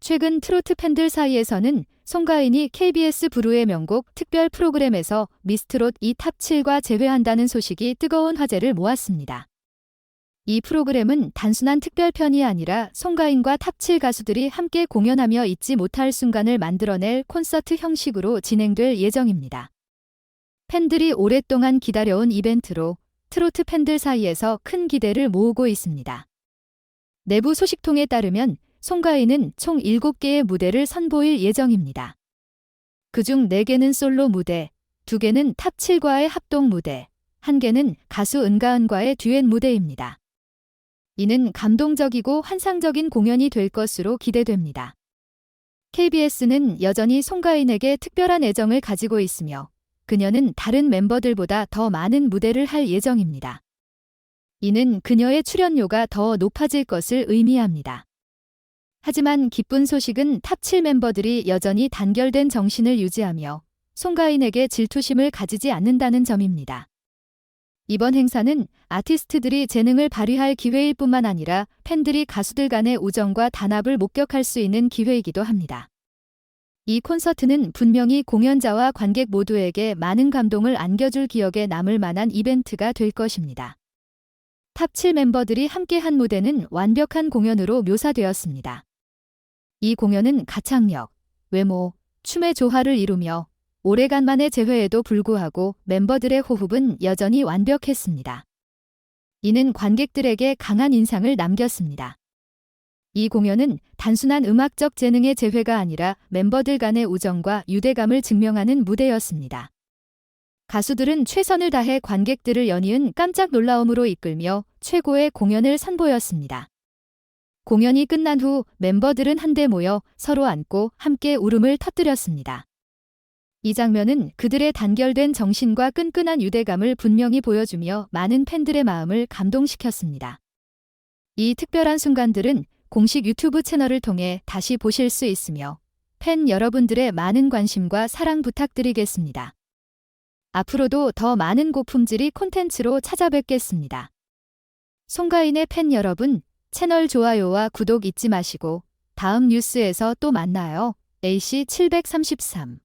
최근 트로트 팬들 사이에서는 송가인이 KBS 부르의 명곡 특별 프로그램에서 미스트롯 2 탑7과 재회한다는 소식이 뜨거운 화제를 모았습니다. 이 프로그램은 단순한 특별편이 아니라 송가인과 탑7 가수들이 함께 공연하며 잊지 못할 순간을 만들어낼 콘서트 형식으로 진행될 예정입니다. 팬들이 오랫동안 기다려온 이벤트로 트로트 팬들 사이에서 큰 기대를 모으고 있습니다. 내부 소식통에 따르면 송가인은 총 7개의 무대를 선보일 예정입니다. 그중 4개는 솔로 무대, 2개는 탑7과의 합동 무대, 1개는 가수 은가은과의 듀엣 무대입니다. 이는 감동적이고 환상적인 공연이 될 것으로 기대됩니다. KBS는 여전히 송가인에게 특별한 애정을 가지고 있으며 그녀는 다른 멤버들보다 더 많은 무대를 할 예정입니다. 이는 그녀의 출연료가 더 높아질 것을 의미합니다. 하지만 기쁜 소식은 탑7 멤버들이 여전히 단결된 정신을 유지하며 송가인에게 질투심을 가지지 않는다는 점입니다. 이번 행사는 아티스트들이 재능을 발휘할 기회일 뿐만 아니라 팬들이 가수들 간의 우정과 단합을 목격할 수 있는 기회이기도 합니다. 이 콘서트는 분명히 공연자와 관객 모두에게 많은 감동을 안겨줄 기억에 남을 만한 이벤트가 될 것입니다. 탑7 멤버들이 함께한 무대는 완벽한 공연으로 묘사되었습니다. 이 공연은 가창력, 외모, 춤의 조화를 이루며 오래간만의 재회에도 불구하고 멤버들의 호흡은 여전히 완벽했습니다. 이는 관객들에게 강한 인상을 남겼습니다. 이 공연은 단순한 음악적 재능의 재회가 아니라 멤버들 간의 우정과 유대감을 증명하는 무대였습니다. 가수들은 최선을 다해 관객들을 연이은 깜짝 놀라움으로 이끌며 최고의 공연을 선보였습니다. 공연이 끝난 후 멤버들은 한데 모여 서로 안고 함께 울음을 터뜨렸습니다. 이 장면은 그들의 단결된 정신과 끈끈한 유대감을 분명히 보여주며 많은 팬들의 마음을 감동시켰습니다. 이 특별한 순간들은 공식 유튜브 채널을 통해 다시 보실 수 있으며 팬 여러분들의 많은 관심과 사랑 부탁드리겠습니다. 앞으로도 더 많은 고품질이 콘텐츠로 찾아뵙겠습니다. 송가인의 팬 여러분, 채널 좋아요와 구독 잊지 마시고 다음 뉴스에서 또 만나요. AC733